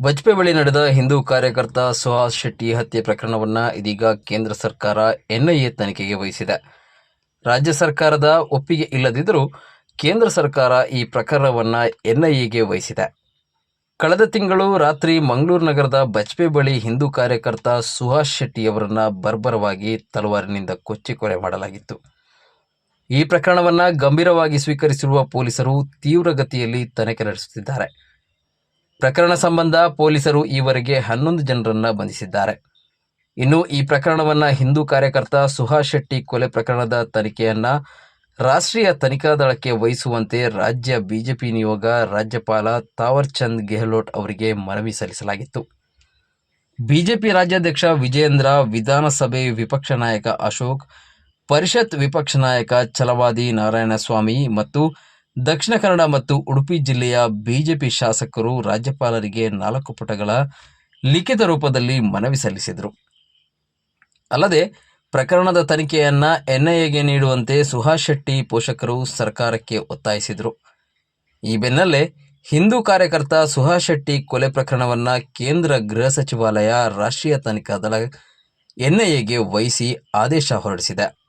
ಬಜ್ಪೆ ಬಳಿ ನಡೆದ ಹಿಂದೂ ಕಾರ್ಯಕರ್ತ ಸುಹಾಸ್ ಶೆಟ್ಟಿ ಹತ್ಯೆ ಪ್ರಕರಣವನ್ನು ಇದೀಗ ಕೇಂದ್ರ ಸರ್ಕಾರ ಎನ್ಐಎ ತನಿಖೆಗೆ ವಹಿಸಿದೆ. ರಾಜ್ಯ ಸರ್ಕಾರದ ಒಪ್ಪಿಗೆ ಇಲ್ಲದಿದ್ದರೂ ಕೇಂದ್ರ ಸರ್ಕಾರ ಈ ಪ್ರಕರಣವನ್ನು ಎನ್ಐಎಗೆ ವಹಿಸಿದೆ. ಕಳೆದ ತಿಂಗಳು ರಾತ್ರಿ ಮಂಗಳೂರು ನಗರದ ಬಜ್ಪೆ ಬಳಿ ಹಿಂದೂ ಕಾರ್ಯಕರ್ತ ಸುಹಾಸ್ ಶೆಟ್ಟಿಯವರನ್ನ ಬರ್ಬರವಾಗಿ ತಲವಾರಿನಿಂದ ಕೊಚ್ಚಿ ಕೊಲೆ ಮಾಡಲಾಗಿತ್ತು. ಈ ಪ್ರಕರಣವನ್ನು ಗಂಭೀರವಾಗಿ ಸ್ವೀಕರಿಸಿರುವ ಪೊಲೀಸರು ತೀವ್ರಗತಿಯಲ್ಲಿ ತನಿಖೆ ನಡೆಸುತ್ತಿದ್ದಾರೆ. ಪ್ರಕರಣ ಸಂಬಂಧ ಪೊಲೀಸರು ಈವರೆಗೆ ಹನ್ನೊಂದು ಜನರನ್ನು ಬಂಧಿಸಿದ್ದಾರೆ. ಇನ್ನು ಈ ಪ್ರಕರಣವನ್ನ ಹಿಂದೂ ಕಾರ್ಯಕರ್ತ ಸುಹಾಸ್ ಶೆಟ್ಟಿ ಕೊಲೆ ಪ್ರಕರಣದ ತನಿಖೆಯನ್ನ ರಾಷ್ಟ್ರೀಯ ತನಿಖಾ ದಳಕ್ಕೆ ವಹಿಸುವಂತೆ ರಾಜ್ಯ ಬಿಜೆಪಿ ನಿಯೋಗ ರಾಜ್ಯಪಾಲ ತಾವರ್ಚಂದ್ ಗೆಹ್ಲೋಟ್ ಅವರಿಗೆ ಮನವಿ ಸಲ್ಲಿಸಲಾಗಿತ್ತು. ಬಿಜೆಪಿ ರಾಜ್ಯಾಧ್ಯಕ್ಷ ವಿಜಯೇಂದ್ರ, ವಿಧಾನಸಭೆ ವಿಪಕ್ಷ ನಾಯಕ ಅಶೋಕ್, ಪರಿಷತ್ ವಿಪಕ್ಷ ನಾಯಕ ಛಲವಾದಿ ನಾರಾಯಣಸ್ವಾಮಿ ಮತ್ತು ದಕ್ಷಿಣ ಕನ್ನಡ ಮತ್ತು ಉಡುಪಿ ಜಿಲ್ಲೆಯ ಬಿಜೆಪಿ ಶಾಸಕರು ರಾಜ್ಯಪಾಲರಿಗೆ ನಾಲ್ಕು ಪುಟಗಳ ಲಿಖಿತ ರೂಪದಲ್ಲಿ ಮನವಿ ಸಲ್ಲಿಸಿದರು. ಅಲ್ಲದೆ, ಪ್ರಕರಣದ ತನಿಖೆಯನ್ನ ಎನ್ಐಎಗೆ ನೀಡುವಂತೆ ಸುಹಾಸ್ ಶೆಟ್ಟಿ ಪೋಷಕರು ಸರ್ಕಾರಕ್ಕೆ ಒತ್ತಾಯಿಸಿದರು. ಈ ಬೆನ್ನಲ್ಲೇ ಹಿಂದೂ ಕಾರ್ಯಕರ್ತ ಸುಹಾಸ್ ಶೆಟ್ಟಿ ಕೊಲೆ ಪ್ರಕರಣವನ್ನ ಕೇಂದ್ರ ಗೃಹ ಸಚಿವಾಲಯ ರಾಷ್ಟ್ರೀಯ ತನಿಖಾ ದಳ ಎನ್ಐಎಗೆ ವಹಿಸಿ ಆದೇಶ ಹೊರಡಿಸಿದೆ.